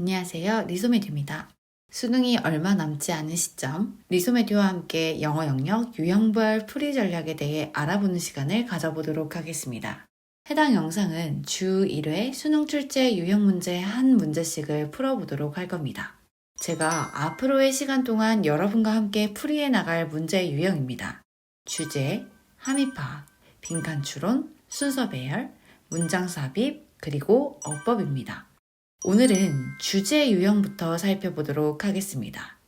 안녕하세요. 리소메디입니다. 수능이 얼마 남지 않은 시점, 리소메디와 함께 영어 영역 유형별 풀이 전략에 대해 알아보는 시간을 가져보도록 하겠습니다. 해당 영상은 주 1회 수능 출제 유형 문제 한 문제씩을 풀어보도록 할 겁니다. 제가 앞으로의 시간 동안 여러분과 함께 풀이해 나갈 문제 유형입니다. 주제, 함의파, 빈칸 추론, 순서 배열, 문장 삽입, 그리고 어법입니다. 오늘은 주제 유형부터 살펴보도록 하겠습니다.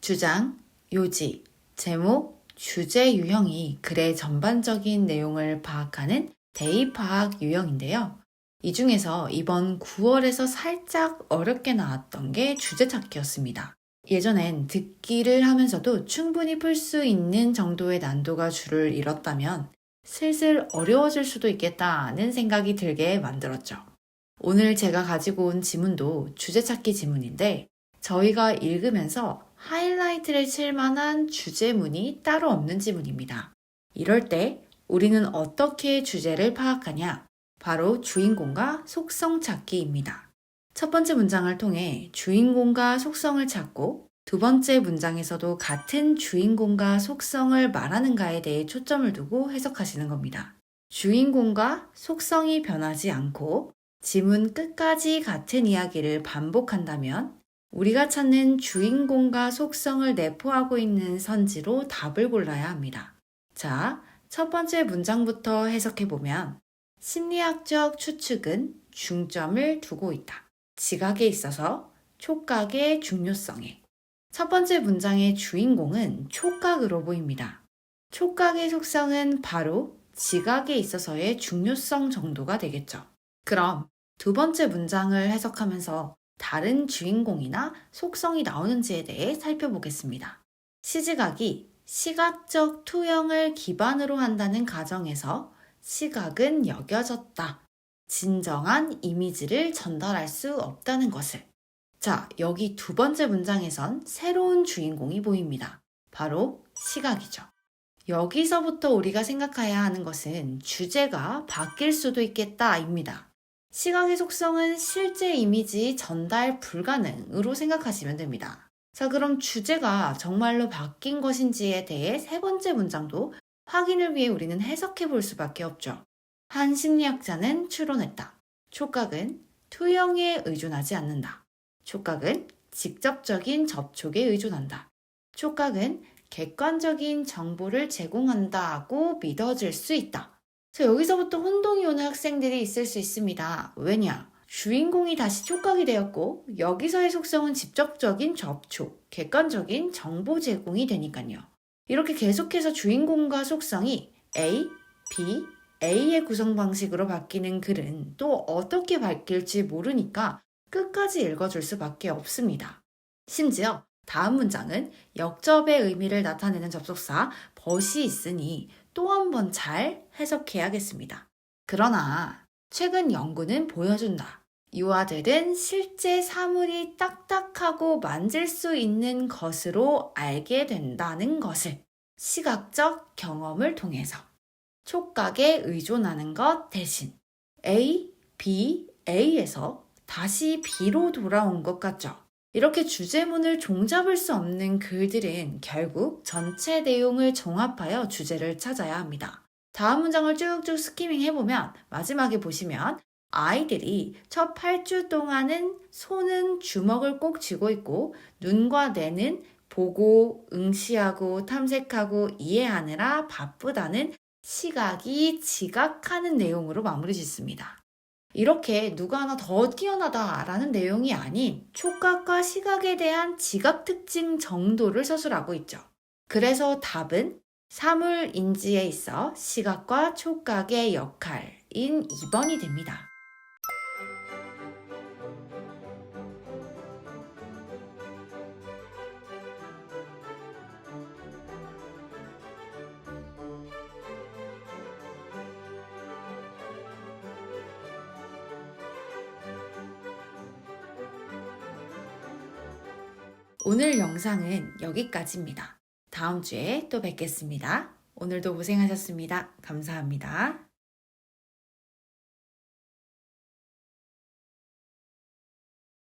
주장, 요지, 제목, 주제 유형이 글의 전반적인 내용을 파악하는 대의 파악 유형인데요. 이 중에서 이번 9월에서 살짝 어렵게 나왔던 게 주제 찾기였습니다. 예전엔 듣기를 하면서도 충분히 풀 수 있는 정도의 난도가 줄을 잃었다면 슬슬 어려워질 수도 있겠다는 생각이 들게 만들었죠. 오늘 제가 가지고 온 지문도 주제 찾기 지문인데 저희가 읽으면서 하이라이트를 칠 만한 주제문이 따로 없는 지문입니다. 이럴 때 우리는 어떻게 주제를 파악하냐? 바로 주인공과 속성 찾기입니다. 첫 번째 문장을 통해 주인공과 속성을 찾고 두 번째 문장에서도 같은 주인공과 속성을 말하는가에 대해 초점을 두고 해석하시는 겁니다. 주인공과 속성이 변하지 않고 지문 끝까지 같은 이야기를 반복한다면 우리가 찾는 주인공과 속성을 내포하고 있는 선지로 답을 골라야 합니다. 자, 첫 번째 문장부터 해석해 보면 심리학적 추측은 중점을 두고 있다. 지각에 있어서 촉각의 중요성에. 첫 번째 문장의 주인공은 촉각으로 보입니다. 촉각의 속성은 바로 지각에 있어서의 중요성 정도가 되겠죠. 그럼 두 번째 문장을 해석하면서 다른 주인공이나 속성이 나오는지에 대해 살펴보겠습니다. 시지각이 시각적 투영을 기반으로 한다는 가정에서 시각은 여겨졌다. 진정한 이미지를 전달할 수 없다는 것을. 자, 여기 두 번째 문장에선 새로운 주인공이 보입니다. 바로 시각이죠. 여기서부터 우리가 생각해야 하는 것은 주제가 바뀔 수도 있겠다입니다. 시각의 속성은 실제 이미지 전달 불가능으로 생각하시면 됩니다. 자, 그럼 주제가 정말로 바뀐 것인지에 대해 세 번째 문장도 확인을 위해 우리는 해석해 볼 수밖에 없죠. 한 심리학자는 추론했다. 촉각은 투영에 의존하지 않는다. 촉각은 직접적인 접촉에 의존한다. 촉각은 객관적인 정보를 제공한다고 믿어질 수 있다. 자, 여기서부터 혼동이 오는 학생들이 있을 수 있습니다. 왜냐? 주인공이 다시 촉각이 되었고, 여기서의 속성은 직접적인 접촉, 객관적인 정보 제공이 되니까요. 이렇게 계속해서 주인공과 속성이 A, B, A의 구성 방식으로 바뀌는 글은 또 어떻게 바뀔지 모르니까 끝까지 읽어줄 수밖에 없습니다. 심지어 다음 문장은 역접의 의미를 나타내는 접속사 벗이 있으니 또 한 번 잘 해석해야겠습니다. 그러나 최근 연구는 보여준다. 유아들은 실제 사물이 딱딱하고 만질 수 있는 것으로 알게 된다는 것을 시각적 경험을 통해서 촉각에 의존하는 것 대신 A, B, A에서 다시 B로 돌아온 것 같죠. 이렇게 주제문을 종잡을 수 없는 글들은 결국 전체 내용을 종합하여 주제를 찾아야 합니다. 다음 문장을 쭉쭉 스키밍 해보면 마지막에 보시면 아이들이 첫 8주 동안은 손은 주먹을 꼭 쥐고 있고 눈과 뇌는 보고, 응시하고, 탐색하고, 이해하느라 바쁘다는 시각이 지각하는 내용으로 마무리 짓습니다. 이렇게 누가 하나 더 뛰어나다라는 내용이 아닌 촉각과 시각에 대한 지각 특징 정도를 서술하고 있죠. 그래서 답은 사물 인지에 있어 시각과 촉각의 역할인 2번이 됩니다. 오늘 영상은 여기까지입니다. 다음 주에 또 뵙겠습니다. 오늘도 고생하셨습니다. 감사합니다.